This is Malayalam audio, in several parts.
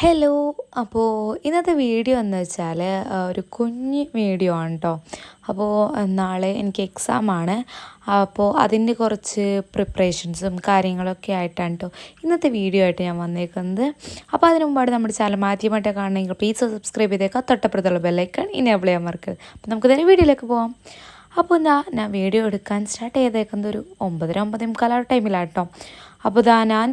ഹലോ അപ്പോൾ ഇന്നത്തെ വീഡിയോ എന്ന് വെച്ചാൽ ഒരു കുഞ്ഞ് വീഡിയോ ആണ് കേട്ടോ അപ്പോൾ നാളെ എനിക്ക് എക്സാം ആണ്. അപ്പോൾ അതിന്റെ കുറച്ച് പ്രിപ്പറേഷൻസും കാര്യങ്ങളൊക്കെ ആയിട്ടാണ് കേട്ടോ ഇന്നത്തെ വീഡിയോ ആയിട്ട് ഞാൻ വന്നേക്കുന്നത്. അപ്പോൾ അതിന് മുമ്പായിട്ട് നമ്മുടെ ചാനൽ മാധ്യമമായിട്ട് കാണണമെങ്കിൽ പ്ലീസ് സബ്സ്ക്രൈബ് ചെയ്തേക്കാം. തൊട്ടപ്പുറത്തുള്ള ബെല്ലൈക്കൺ ഇനേബിൾ ചെയ്യാൻ മറക്കരുത്. അപ്പോൾ നമുക്ക് തന്നെ വീഡിയോയിലേക്ക് പോവാം. അപ്പോൾ എന്താ ഞാൻ വീഡിയോ എടുക്കാൻ സ്റ്റാർട്ട് ചെയ്തേക്കുന്നത് ഒരു ഒമ്പതര ഒമ്പതേ മുക്കാലാ ടൈമിലാണ് കേട്ടോ അപ്പോൾ ഇതാ ഞാൻ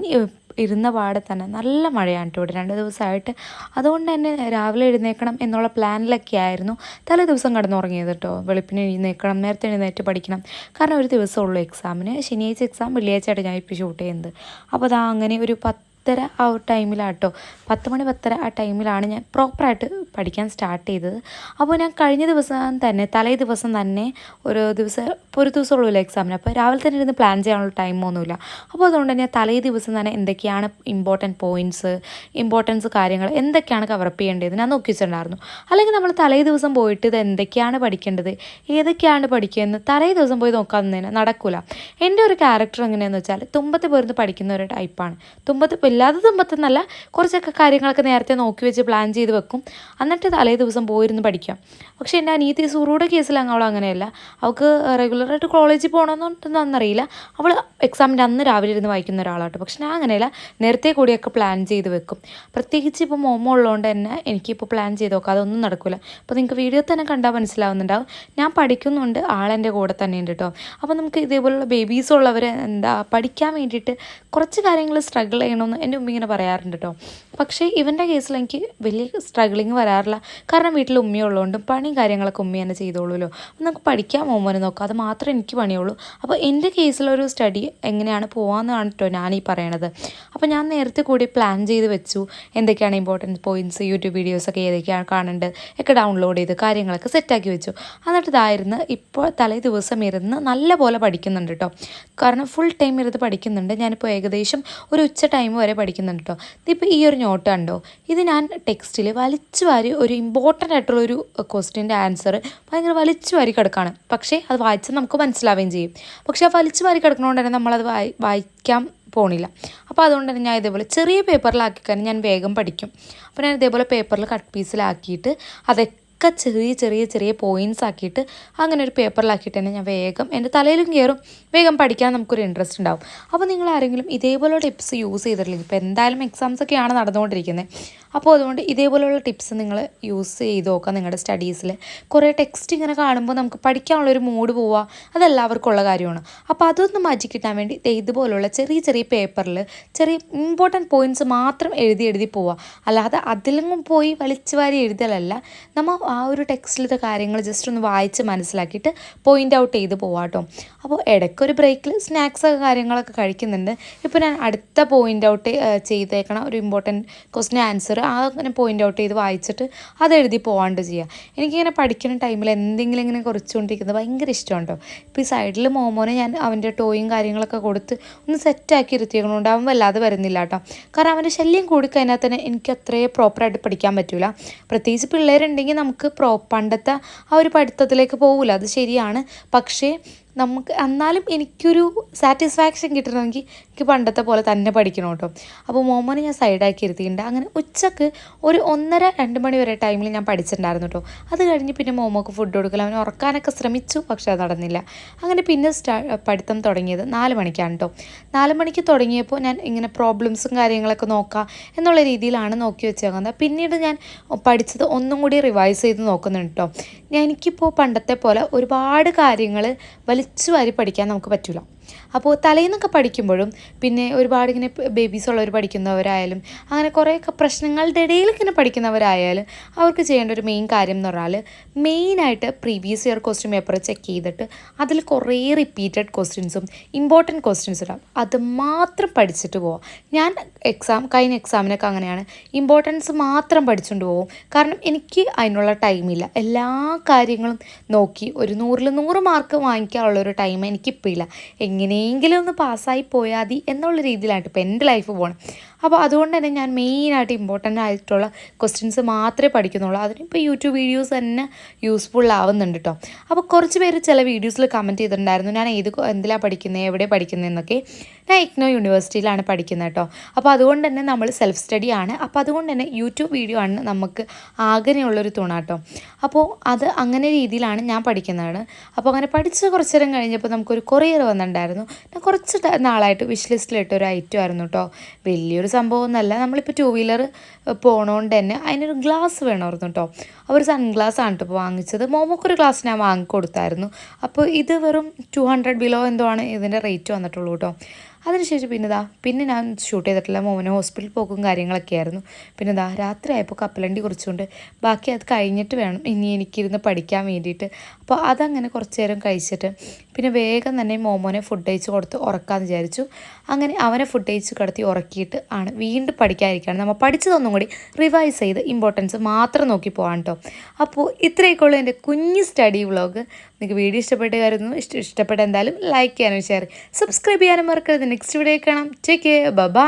ഇരുന്ന പാടെ തന്നെ നല്ല മഴയാണ് കേട്ടോ ഇവിടെ രണ്ട് ദിവസമായിട്ട്. അതുകൊണ്ട് തന്നെ രാവിലെ എഴുന്നേക്കണം എന്നുള്ള പ്ലാനിലൊക്കെ ആയിരുന്നു. തലേ ദിവസം കടന്നുറങ്ങിയത് കേട്ടോ. വെളുപ്പിന് എഴുന്നേക്കണം നേരത്തെ എഴുന്നേറ്റ് പഠിക്കണം. കാരണം ഒരു ദിവസമുള്ളൂ എക്സാമിന് ശനിയാഴ്ച എക്സാം വെള്ളിയാഴ്ചയായിട്ട് ഞാൻ ഇപ്പോൾ ഷൂട്ട് ചെയ്യുന്നത്. അപ്പോൾ അതാ അങ്ങനെ ഒരു പത്ത് പത്തര ആ ഒരു ടൈമിലാട്ടോ പത്ത് മണി പത്തര ആ ടൈമിലാണ് ഞാൻ പ്രോപ്പറായിട്ട് പഠിക്കാൻ സ്റ്റാർട്ട് ചെയ്തത്. അപ്പോൾ ഞാൻ കഴിഞ്ഞ ദിവസം തന്നെ തലേ ദിവസം തന്നെ ഒരു ദിവസം ഒരു ദിവസമുള്ളൂ എക്സാമിന് അപ്പോൾ രാവിലെ തന്നെ ഇരുന്ന് പ്ലാൻ ചെയ്യാനുള്ള ടൈമൊന്നുമില്ല അപ്പോൾ അതുകൊണ്ട് തന്നെ തലേ ദിവസം തന്നെ എന്തൊക്കെയാണ് ഇമ്പോർട്ടന്റ് പോയിന്റ്സ് ഇമ്പോർട്ടൻസ് കാര്യങ്ങൾ എന്തൊക്കെയാണ് കവറപ്പ് ചെയ്യേണ്ടത് ഞാൻ നോക്കി വെച്ചിട്ടുണ്ടായിരുന്നു അല്ലെങ്കിൽ നമ്മൾ തലേ ദിവസം പോയിട്ട് ഇത് എന്തൊക്കെയാണ് പഠിക്കേണ്ടത് ഏതൊക്കെയാണ് പഠിക്കുന്നത് തലേ ദിവസം പോയി നോക്കാവുന്നതിന് നടക്കില്ല എന്റെ ഒരു ക്യാരക്ടർ എങ്ങനെയാണെന്ന് വെച്ചാൽ തുമ്പത്ത് പോയിരുന്ന് പഠിക്കുന്ന ഒരു ടൈപ്പാണ് തുമ്പത്ത് ഇല്ലാതെ തുമ്പത്തെന്നല്ല കുറച്ചൊക്കെ കാര്യങ്ങളൊക്കെ നേരത്തെ നോക്കി വെച്ച് പ്ലാൻ ചെയ്ത് വെക്കും. എന്നിട്ട് തലേ ദിവസം പോയിരുന്ന് പഠിക്കാം. പക്ഷേ എന്റെ അനീതി സുറുടെ കേസിൽ അവൾ അങ്ങനെയല്ല. അവൾക്ക് റെഗുലറായിട്ട് കോളേജിൽ പോകണമെന്നുണ്ടെന്ന് അന്നറിയില്ല അവൾ എക്സാമിന്റെ അന്ന് രാവിലെ ഇരുന്ന് വായിക്കുന്ന ഒരാളാട്ടോ. പക്ഷെ ഞാൻ അങ്ങനെയല്ല. നേരത്തെ കൂടിയൊക്കെ പ്ലാൻ ചെയ്ത് വെക്കും. പ്രത്യേകിച്ച് ഇപ്പോൾ മോമോ ഉള്ളതുകൊണ്ട് തന്നെ എനിക്കിപ്പോൾ പ്ലാൻ ചെയ്ത് നോക്കാം അതൊന്നും നടക്കില്ല അപ്പോൾ നിങ്ങൾക്ക് വീഡിയോ തന്നെ കണ്ടാൽ മനസ്സിലാവുന്നുണ്ടാവും. ഞാൻ പഠിക്കുന്നുണ്ട്. ആളെന്റെ കൂടെ തന്നെ ഉണ്ട് കേട്ടോ. അപ്പോൾ നമുക്ക് ഇതേപോലുള്ള ബേബീസ് ഉള്ളവർ എന്താ പഠിക്കാൻ വേണ്ടിയിട്ട് കുറച്ച് കാര്യങ്ങൾ സ്ട്രഗിൾ ചെയ്യണമെന്ന് എന്റെ ഉമ്മ ഇങ്ങനെ പറയാറുണ്ട് കേട്ടോ. പക്ഷേ ഇവന്റെ കേസിൽ എനിക്ക് വലിയ സ്ട്രഗിളിങ് വരാറില്ല. കാരണം വീട്ടിൽ ഉമ്മയുള്ളതുകൊണ്ട് പണിയും കാര്യങ്ങളൊക്കെ ഉമ്മ തന്നെ ചെയ്തോളൂല്ലോ നമുക്ക് പഠിക്കാൻ മോമോനെ നോക്കാം. അത് മാത്രമേ എനിക്ക് പണിയുള്ളൂ. അപ്പോൾ എന്റെ കേസിലൊരു സ്റ്റഡി എങ്ങനെയാണ് പോകാമെന്നാണ് കേട്ടോ ഈ പറയണത്. അപ്പോൾ ഞാൻ നേരത്തെ കൂടി പ്ലാൻ ചെയ്ത് വെച്ചു. എന്തൊക്കെയാണ് ഇമ്പോർട്ടന്റ് പോയിന്റ്സ് യൂട്യൂബ് വീഡിയോസൊക്കെ ഏതൊക്കെയാണ് കാണേണ്ടത് ഒക്കെ ഡൗൺലോഡ് ചെയ്ത് കാര്യങ്ങളൊക്കെ സെറ്റാക്കി വെച്ചു. എന്നിട്ട് ഇതായിരുന്നു ഇപ്പോൾ തലേ ദിവസം ഇരുന്ന് നല്ല പോലെ പഠിക്കുന്നുണ്ട് കേട്ടോ കാരണം ഫുൾ ടൈം ഇരുന്ന് പഠിക്കുന്നുണ്ട്. ഞാനിപ്പോൾ ഏകദേശം ഒരു ഉച്ച ടൈം വരെ പഠിക്കുന്നുണ്ട് കേട്ടോ ഇതിപ്പോൾ ഈ ഒരു നോട്ട് കണ്ടോ ഇത് ഞാൻ ടെക്സ്റ്റിൽ വലിച്ചു വാരി ഒരു ഇമ്പോർട്ടന്റ് ആയിട്ടുള്ള ഒരു ക്വസ്റ്റ്യന്റെ ആൻസർ ഭയങ്കര വലിച്ചു വാരി കിടക്കുകയാണ് പക്ഷേ അത് വായിച്ചാൽ നമുക്ക് മനസ്സിലാവുകയും ചെയ്യും. പക്ഷേ ആ വലിച്ചു വാരി കിടക്കുന്നതുകൊണ്ട് തന്നെ നമ്മളത് വായി വായിക്കാൻ പോണില്ല. അപ്പോൾ അതുകൊണ്ട് തന്നെ ഞാൻ ഇതേപോലെ ചെറിയ പേപ്പറിലാക്കി കഴിഞ്ഞാൽ ഞാൻ വേഗം പഠിക്കും. അപ്പോൾ ഞാൻ ഇതേപോലെ പേപ്പറിൽ കട്ട് പീസിലാക്കിയിട്ട് അതൊക്കെ ഒക്കെ ചെറിയ ചെറിയ ചെറിയ പോയിന്റ്സ് ആക്കിയിട്ട് അങ്ങനെ ഒരു പേപ്പറിലാക്കിയിട്ട് തന്നെ ഞാൻ വേഗം എന്റെ തലയിലും കയറും. വേഗം പഠിക്കാൻ നമുക്കൊരു ഇൻട്രസ്റ്റ് ഉണ്ടാവും. അപ്പോൾ നിങ്ങൾ ആരെങ്കിലും ഇതേപോലെ ടിപ്സ് യൂസ് ചെയ്തിട്ടില്ലെങ്കിൽ ഇപ്പോൾ എന്തായാലും എക്സാംസ് ഒക്കെയാണ് നടന്നുകൊണ്ടിരിക്കുന്നത്. അപ്പോൾ അതുകൊണ്ട് ഇതേപോലെയുള്ള ടിപ്സ് നിങ്ങൾ യൂസ് ചെയ്ത് നോക്കാം നിങ്ങളുടെ സ്റ്റഡീസിൽ. കുറേ ടെക്സ്റ്റ് ഇങ്ങനെ കാണുമ്പോൾ നമുക്ക് പഠിക്കാനുള്ളൊരു മൂഡ് പോവുക അതെല്ലാവർക്കും ഉള്ള കാര്യമാണ്. അപ്പോൾ അതൊന്ന് മാറ്റി കിട്ടാൻ വേണ്ടി ഇതുപോലുള്ള ചെറിയ ചെറിയ പേപ്പറിൽ ചെറിയ ഇമ്പോർട്ടന്റ് പോയിന്റ്സ് മാത്രം എഴുതി എഴുതി പോവുക. അല്ലാതെ അതിലും പോയി വലിച്ചു വാരി എഴുതലല്ല. നമ്മൾ ആ ഒരു ടെക്സ്റ്റിലത്തെ കാര്യങ്ങൾ ജസ്റ്റ് ഒന്ന് വായിച്ച് മനസ്സിലാക്കിയിട്ട് പോയിന്റ് ഔട്ട് ചെയ്ത് പോവാം കേട്ടോ. അപ്പോൾ ഇടയ്ക്കൊരു ബ്രേക്കിൽ സ്നാക്സ് കാര്യങ്ങളൊക്കെ കഴിക്കുന്നുണ്ട്. ഇപ്പോൾ ഞാൻ അടുത്ത പോയിന്റ് ഔട്ട് ചെയ്തേക്കണം ഒരു ഇമ്പോർട്ടന്റ് ക്വസ്റ്റിൻ ആൻസർ ആ അങ്ങനെ പോയിന്റ് ഔട്ട് ചെയ്ത് വായിച്ചിട്ട് അത് എഴുതി പോകാണ്ട് ചെയ്യുക എനിക്കിങ്ങനെ പഠിക്കുന്ന ടൈമിൽ എന്തെങ്കിലും ഇങ്ങനെ കുറച്ചുകൊണ്ടിരിക്കുന്നത് ഭയങ്കര ഇഷ്ടമുണ്ടോ? ഇപ്പോൾ ഈ സൈഡിൽ മോമോനെ ഞാൻ അവന്റെ ടോയും കാര്യങ്ങളൊക്കെ കൊടുത്ത് ഒന്ന് സെറ്റാക്കി ഇരുത്തിയതുകൊണ്ട് അവൻ വല്ലാതെ വരുന്നില്ല കേട്ടോ. കാരണം അവന്റെ ശല്യം കൂടിക്കഴിഞ്ഞാൽ തന്നെ എനിക്ക് അത്രയും പ്രോപ്പറായിട്ട് പഠിക്കാൻ പറ്റില്ല പ്രത്യേകിച്ച് പിള്ളേരുണ്ടെങ്കിൽ നമുക്ക് പ്രോ പണ്ടത്തെ ആ ഒരു പഠിത്തത്തിലേക്ക് പോകില്ല അത് ശരിയാണ്. പക്ഷേ നമുക്ക് എന്നാലും എനിക്കൊരു സാറ്റിസ്ഫാക്ഷൻ കിട്ടണമെങ്കിൽ എനിക്ക് പണ്ടത്തെ പോലെ തന്നെ പഠിക്കണം കേട്ടോ. അപ്പോൾ മോമോനെ ഞാൻ സൈഡാക്കി ഇരുത്തിയിട്ടുണ്ട്. അങ്ങനെ ഉച്ചയ്ക്ക് ഒരു ഒന്നര രണ്ട് മണി വരെ ടൈമിൽ ഞാൻ പഠിച്ചിട്ടുണ്ടായിരുന്നു കേട്ടോ. അത് കഴിഞ്ഞ് പിന്നെ മോമോക്ക് ഫുഡ് കൊടുക്കൽ അവനെ ഉറക്കാനൊക്കെ ശ്രമിച്ചു പക്ഷേ അത് നടന്നില്ല. അങ്ങനെ പിന്നെ സ്റ്റാ പഠിത്തം തുടങ്ങിയത് നാല് മണിക്കാണ് കേട്ടോ. നാല് മണിക്ക് തുടങ്ങിയപ്പോൾ ഞാൻ ഇങ്ങനെ പ്രോബ്ലംസും കാര്യങ്ങളൊക്കെ നോക്കാം എന്നുള്ള രീതിയിലാണ് നോക്കി വെച്ചേക്കുന്നത്. പിന്നീട് ഞാൻ പഠിച്ചത് ഒന്നും കൂടി റിവൈസ് ചെയ്ത് നോക്കുന്നുണ്ട് കേട്ടോ. എനിക്കിപ്പോൾ പണ്ടത്തെ പോലെ ഒരുപാട് കാര്യങ്ങൾ വലിച്ചു വാരി പഠിക്കാൻ നമുക്ക് പറ്റില്ല അപ്പോൾ തലേന്നൊക്കെ പഠിക്കുമ്പോഴും പിന്നെ ഒരുപാട് ഇങ്ങനെ ബേബീസ് ഉള്ളവർ പഠിക്കുന്നവരായാലും അങ്ങനെ കുറേയൊക്കെ പ്രശ്നങ്ങളുടെ ഇടയിൽ ഇങ്ങനെ പഠിക്കുന്നവരായാലും അവർക്ക് ചെയ്യേണ്ട ഒരു മെയിൻ കാര്യം എന്ന് പറഞ്ഞാൽ മെയിനായിട്ട് previous year question paper check ചെയ്തിട്ട് അതിൽ കുറേ റിപ്പീറ്റഡ് ക്വസ്റ്റ്യൻസും ഇമ്പോർട്ടന്റ് ക്വസ്റ്റ്യൻസ് ഇടാം. അത് മാത്രം പഠിച്ചിട്ട് പോവാം. ഞാൻ എക്സാം കഴിഞ്ഞ എക്സാമിനൊക്കെ അങ്ങനെയാണ്. ഇമ്പോർട്ടൻസ് മാത്രം പഠിച്ചുകൊണ്ട് പോകും കാരണം എനിക്ക് അതിനുള്ള ടൈമില്ല എല്ലാ കാര്യങ്ങളും നോക്കി ഒരു നൂറിൽ നൂറ് മാർക്ക് വാങ്ങിക്കാനുള്ള ഒരു ടൈം എനിക്കിപ്പോൾ ഇല്ല. എങ്ങനെയെങ്കിലും ഒന്ന് പാസ്സായി പോയാൽ മതി എന്നുള്ള രീതിയിലാണ് ഇപ്പോൾ എന്റെ ലൈഫ് പോകണം അപ്പോൾ അതുകൊണ്ട് തന്നെ ഞാൻ മെയിനായിട്ട് ഇമ്പോർട്ടന്റ് ആയിട്ടുള്ള ക്വസ്റ്റ്യൻസ് മാത്രമേ പഠിക്കുന്നുള്ളൂ. അതിനിപ്പോൾ യൂട്യൂബ് വീഡിയോസ് തന്നെ യൂസ്ഫുൾ ആവുന്നുണ്ട് കേട്ടോ അപ്പോൾ കുറച്ച് പേര് ചില വീഡിയോസിൽ കമന്റ് ചെയ്തിട്ടുണ്ടായിരുന്നു. ഞാൻ ഏത് എന്തിലാണ് പഠിക്കുന്നത് എവിടെ പഠിക്കുന്നത് എന്നൊക്കെ. ഞാൻ ഇഗ്നോ യൂണിവേഴ്സിറ്റിയിലാണ് പഠിക്കുന്നത് കേട്ടോ അപ്പോൾ അതുകൊണ്ട് തന്നെ നമ്മൾ സെൽഫ് സ്റ്റഡി ആണ്. അപ്പോൾ അതുകൊണ്ട് തന്നെ യൂട്യൂബ് വീഡിയോ ആണ് നമുക്ക് ആഗ്രഹമുള്ളൊരു തുണ കേട്ടോ അപ്പോൾ അത് അങ്ങനെ രീതിയിലാണ് ഞാൻ പഠിക്കുന്നതാണ്. അപ്പോൾ അങ്ങനെ പഠിച്ച് കുറച്ച് നേരം കഴിഞ്ഞപ്പോൾ നമുക്കൊരു കൊറിയർ വന്നിട്ടുണ്ടായിരുന്നു ഞാൻ കുറച്ച് നാളായിട്ട് വിഷ് ലിസ്റ്റിലിട്ട ഒരു ഐറ്റം ആയിരുന്നു കേട്ടോ വലിയൊരു സംഭവം ഒന്നല്ല നമ്മളിപ്പോൾ ടു വീലർ പോണോണ്ട് തന്നെ അതിനൊരു ഗ്ലാസ് വേണമായിരുന്നു കേട്ടോ അവർ സൺഗ്ലാസ് ആണ് ഇപ്പോൾ വാങ്ങിച്ചത്. മോമോക്കൊരു ഗ്ലാസ് ഞാൻ വാങ്ങിക്കൊടുത്തായിരുന്നു. അപ്പോൾ ഇത് വെറും ടു ഹൺഡ്രഡ് ബിലോ എന്തോ ആണ് ഇതിന്റെ റേറ്റ് വന്നിട്ടുള്ളൂ കേട്ടോ അതിനുശേഷം പിന്നെ ഇതാ പിന്നെ ഞാൻ ഷൂട്ട് ചെയ്തിട്ടില്ല മോനെ ഹോസ്പിറ്റലിൽ പോക്കും കാര്യങ്ങളൊക്കെ ആയിരുന്നു. പിന്നെ ഇതാ രാത്രി ആയപ്പോൾ കപ്പലണ്ടി കുറച്ചുകൊണ്ട് ബാക്കി അത് കഴിഞ്ഞിട്ട് വേണം ഇനി എനിക്കിരുന്ന് പഠിക്കാൻ വേണ്ടിയിട്ട്. അപ്പോൾ അതങ്ങനെ കുറച്ച് നേരം കഴിച്ചിട്ട് പിന്നെ വേഗം തന്നെ മോമോനെ ഫുഡ് കഴിച്ച് കൊടുത്ത് ഉറക്കാമെന്ന് വിചാരിച്ചു. അങ്ങനെ അവനെ ഫുഡ് കഴിച്ച് കിടത്തി ഉറക്കിയിട്ട് ആണ് വീണ്ടും പഠിക്കാതിരിക്കുകയാണ് നമ്മൾ പഠിച്ചതൊന്നും കൂടി റിവൈസ് ചെയ്ത് ഇമ്പോർട്ടൻസ് മാത്രം നോക്കി പോകാൻ കേട്ടോ അപ്പോൾ ഇത്രയൊക്കെ ഉള്ളൂ എന്റെ കുഞ്ഞ് സ്റ്റഡി വ്ളോഗ് നിങ്ങൾക്ക് വീഡിയോ ഇഷ്ടപ്പെട്ട കാര്യമൊന്നും ഇഷ്ട ഇഷ്ടപ്പെട്ട എന്തായാലും ലൈക്ക് ചെയ്യാനും ഷെയർ സബ്സ്ക്രൈബ് ചെയ്യാനും മറക്കരുത്. നെക്സ്റ്റ് വീഡിയോ കാണാം. Take care bye